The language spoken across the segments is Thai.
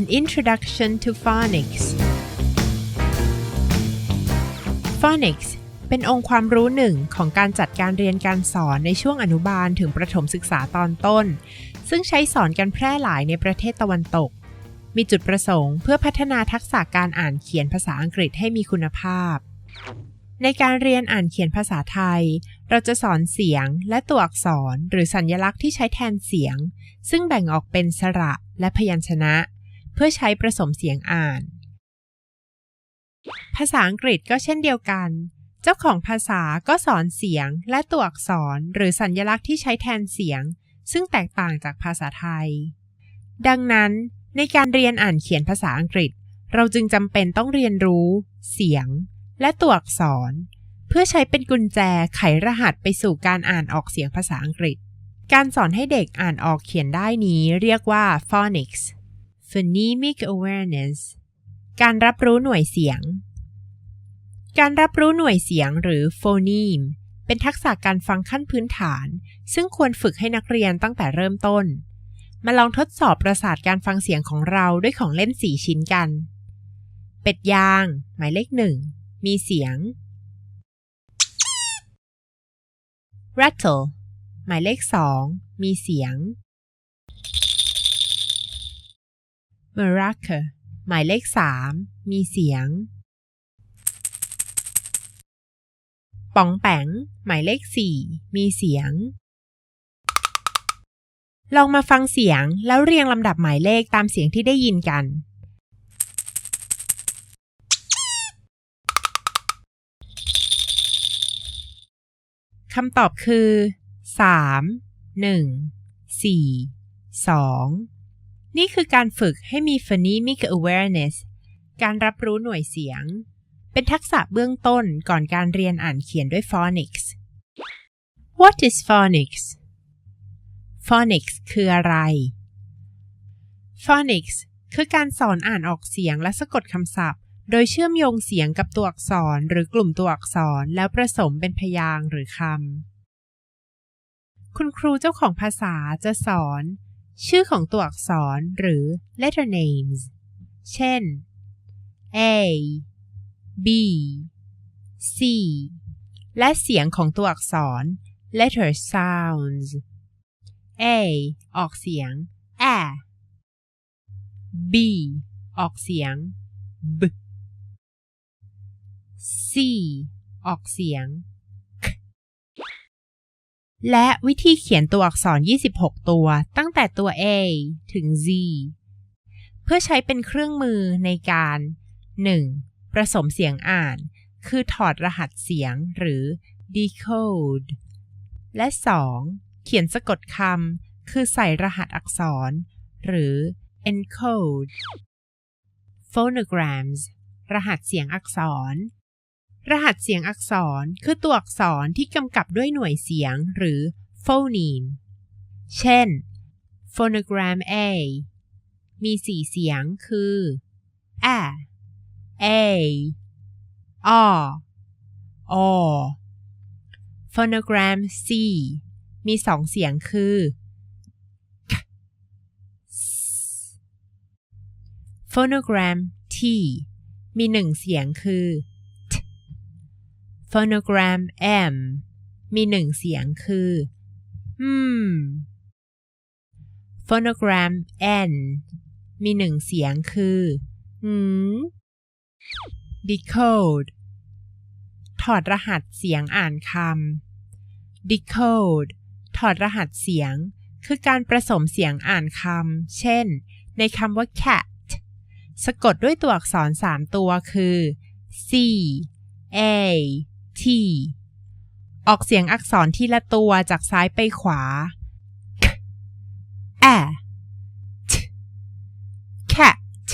An Introduction to Phonics Phonics เป็นองค์ความรู้หนึ่งของการจัดการเรียนการสอนในช่วงอนุบาลถึงประถมศึกษาตอนต้น ซึ่งใช้สอนกันแพร่หลายในประเทศตะวันตก มีจุดประสงค์เพื่อพัฒนาทักษะการอ่านเขียนภาษาอังกฤษให้มีคุณภาพ ในการเรียนอ่านเขียนภาษาไทย เราจะสอนเสียงและตัวอักษรหรือสัญลักษณ์ที่ใช้แทนเสียง ซึ่งแบ่งออกเป็นสระและพยัญชนะ เพื่อใช้ผสมเสียงอ่าน ภาษาอังกฤษก็เช่นเดียวกัน เจ้าของภาษาก็สอนเสียงและตัวอักษรหรือสัญลักษณ์ที่ใช้แทนเสียง ซึ่งแตกต่างจากภาษาไทย ดังนั้นในการเรียนอ่านเขียนภาษาอังกฤษ เราจึงจำเป็นต้องเรียนรู้ เสียง และตัวอักษร เพื่อใช้เป็นกุญแจไขรหัสไปสู่การอ่านออกเสียงภาษาอังกฤษ การสอนให้เด็กอ่านออกเขียนได้นี้เรียกว่า phonics phonemic awareness การรับรู้หน่วยเสียง การรับรู้หน่วยเสียงหรือ phoneme เป็นทักษะการฟังขั้นพื้นฐาน ซึ่งควรฝึกให้นักเรียนตั้งแต่เริ่มต้น มาลองทดสอบประสาทการฟังเสียงของเราด้วยของเล่นสีชิ้นกัน เป็ดยาง หมายเลขหนึ่ง มีเสียง rattle หมายเลขสอง มีเสียง maraca หมายเลขสามมีเสียง ป๋องแปงหมายเลขสี่มีเสียง ลองมาฟังเสียงแล้วเรียงลำดับหมายเลขตามเสียงที่ได้ยินกัน คำตอบคือ 3 1 4 2 นี่คือการฝึกให้มี phonemic awareness การรับรู้หน่วยเสียง เป็นทักษะเบื้องต้นก่อนการเรียนอ่านเขียนด้วย phonics What is phonics phonics คืออะไร phonics คือการสอนอ่านออกเสียงและสะกดคำศัพท์ โดยเชื่อมโยงเสียงกับตัวอักษรหรือกลุ่มตัวอักษรแล้วผสมเป็นพยางค์หรือคำคุณครูเจ้าของภาษาจะสอน ชื่อของตัวอักษรหรือ letter names เช่น A B C และเสียงของตัวอักษร letter sounds A ออกเสียง a B ออกเสียง b C ออกเสียง และวิธีเขียนตัวอักษร 26 ตัว ตั้งแต่ตัว A ถึง Z เพื่อใช้เป็นเครื่องมือในการ 1. ผสมเสียงอ่าน คือถอดรหัสเสียงหรือ decode และ 2. เขียนสะกดคำคือใส่รหัสอักษร หรือ encode phonograms รหัสเสียงอักษร รหัสเสียงอักษรคือตัวอักษรที่กำกับด้วยหน่วยเสียงหรือ phoneme เช่น phonogram A มีสี่เสียงคือ a a a o phonogram C มีสองเสียงคือ k s phonogram T มีหนึ่งเสียงคือ phonogram M มีหนึ่งเสียงคือ m phonogram N มีหนึ่งเสียงคือ n decode ถอดรหัสเสียงอ่านคำ decode ถอดรหัสเสียง คือการผสมเสียงอ่านคำ เช่น ในคำว่า cat สะกดด้วยตัวอักษร3ตัวคือ c a t ออกเสียงอักษรทีละตัวจากซ้ายไปขวา k a t cat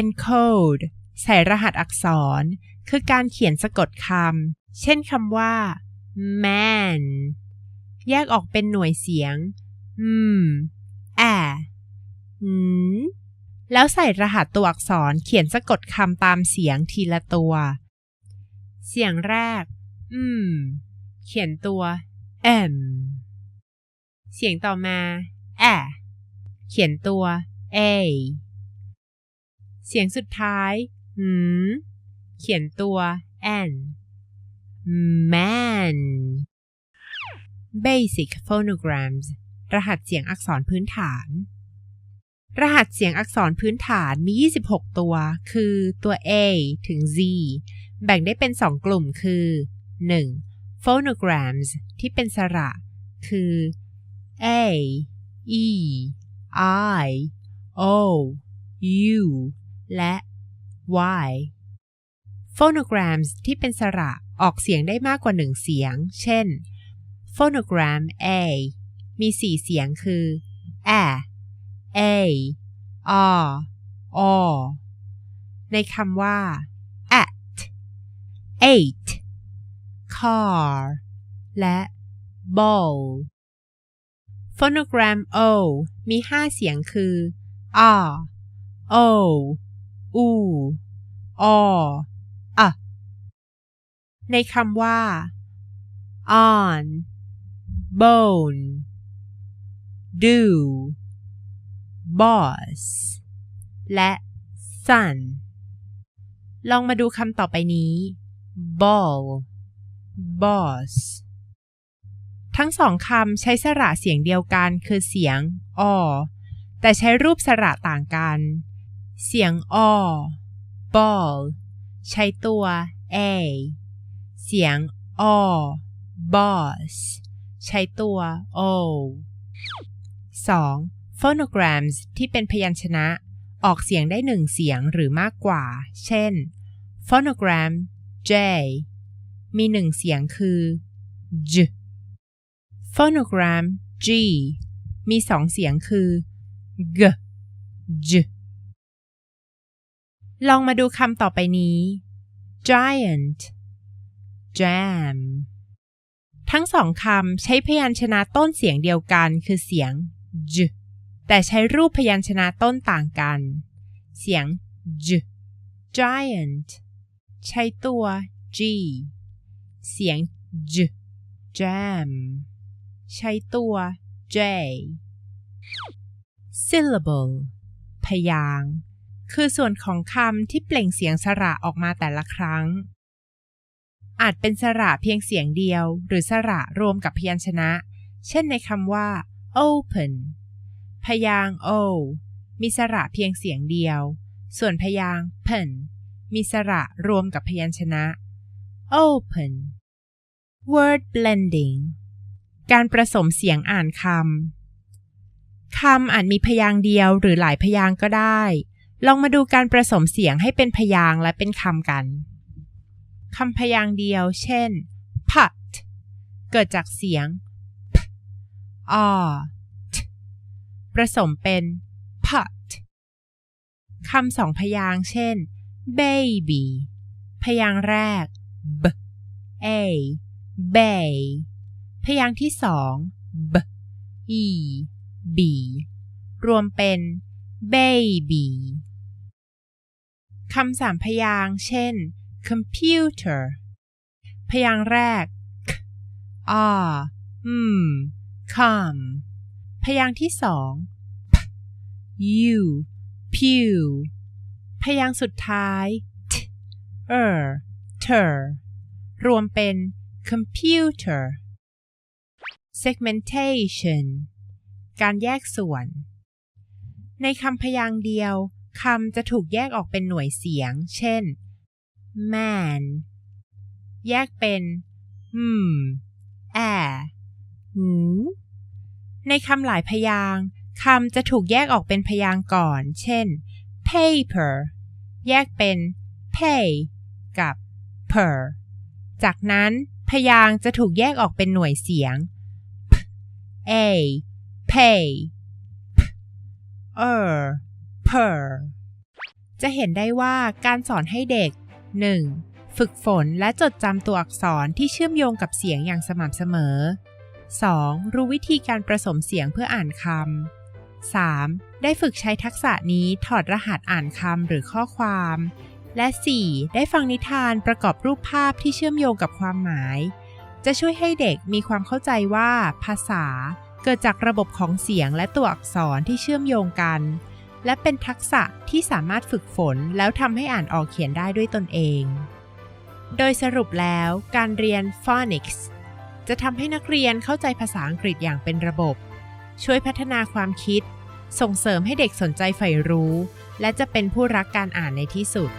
encode ใส่รหัสอักษร คือการเขียนสะกดคำ เช่นคำว่า man แยกออกเป็นหน่วยเสียง m a n แล้วใส่รหัสตัวอักษรเขียนสะกดคำตามเสียงทีละตัว เสียงแรก อืม เขียนตัว m เสียงต่อมา a เขียนตัว a เสียงสุดท้ายหืมเขียนตัว n man basic phonograms รหัสเสียงอักษรพื้นฐาน รหัสเสียงอักษรพื้นฐานมี 26 ตัว คือตัว A ถึง Z แบ่งได้เป็น 2 กลุ่มคือ 1. phonograms ที่เป็นสระ คือ A E I O U และ Y phonograms ที่เป็นสระออกเสียงได้มากกว่าหนึ่งเสียง เช่น phonogram A มีสี่เสียงคือ a a r o ในคำว่า eight car และ ball phonogram o มีห้าเสียงคือ r o u o a ในคำว่า on bone do boss และ sun ลองมาดูคำต่อไปนี้ ball boss ทั้งสองคำใช้สระเสียงเดียวกันคือเสียงอแต่ใช้รูปสระต่างกัน เสียงอ ball ใช้ตัว a เสียงอ boss ใช้ตัว o 2. phonograms ที่เป็นพยัญชนะ ออกเสียงได้หนึ่งเสียงหรือมากกว่า เช่น phonogram J มีหนึ่งเสียงคือ j phonogram G มีสองเสียงคือ g j ลองมาดูคำต่อไปนี้ giant jam ทั้งสองคำใช้พยัญชนะต้นเสียงเดียวกันคือเสียง j แต่ใช้รูปพยัญชนะต้นต่างกัน เสียง j giant ใช้ตัว g เสียง j jam ใช้ตัว j syllable พยางค์คือส่วนของคำที่เปล่งเสียงสระออกมาแต่ละครั้ง อาจเป็นสระเพียงเสียงเดียว หรือสระรวมกับพยัญชนะ เช่นในคำว่า open พยางค์ o มีสระเพียงเสียงเดียว ส่วนพยางค์ pen มีสระรวมกับพยัญชนะ open word blending การผสมเสียงอ่านคำ คำอาจมีพยางค์เดียวหรือหลายพยางค์ก็ได้ ลองมาดูการผสมเสียงให้เป็นพยางค์และเป็นคำกัน คำพยางค์เดียว เช่น pot เกิดจากเสียง p r t ผสมเป็น pot คำสองพยางค์เช่น baby พยางค์แรก b a bay พยางค์ที่สอง b e b รวมเป็น baby คำสามพยางค์เช่น computer พยางค์แรก k r m come พยางค์ที่สอง p u pew พยางค์สุดท้าย t er ter รวมเป็น computer segmentation การแยกส่วน ในคำพยางค์เดียวคำจะถูกแยกออกเป็นหน่วยเสียง เช่น man แยกเป็น m air หูในคำหลายพยางค์คำจะถูกแยกออกเป็นพยางค์ก่อน เช่น paper แยกเป็น pay กับ per จากนั้นพยางค์จะถูกแยกออกเป็นหน่วยเสียง p a pay p er per จะเห็นได้ว่าการสอนให้เด็ก 1. ฝึกฝนและจดจำตัวอักษรที่เชื่อมโยงกับเสียงอย่างสม่ำเสมอ 2. รู้วิธีการประสมเสียงเพื่ออ่านคำ 3. ได้ฝึกใช้ทักษะนี้ถอดรหัสอ่านคำหรือข้อความ และ 4. ได้ฟังนิทานประกอบรูปภาพที่เชื่อมโยงกับความหมาย จะช่วยให้เด็กมีความเข้าใจว่าภาษา เกิดจากระบบของเสียงและตัวอักษรที่เชื่อมโยงกัน และเป็นทักษะที่สามารถฝึกฝนแล้วทำให้อ่านออกเขียนได้ด้วยตนเอง โดยสรุปแล้วการเรียน Phonics จะทำให้นักเรียนเข้าใจภาษาอังกฤษอย่างเป็นระบบ ช่วยพัฒนาความคิด ส่งเสริมให้เด็กสนใจใฝ่รู้ และจะเป็นผู้รักการอ่านในที่สุด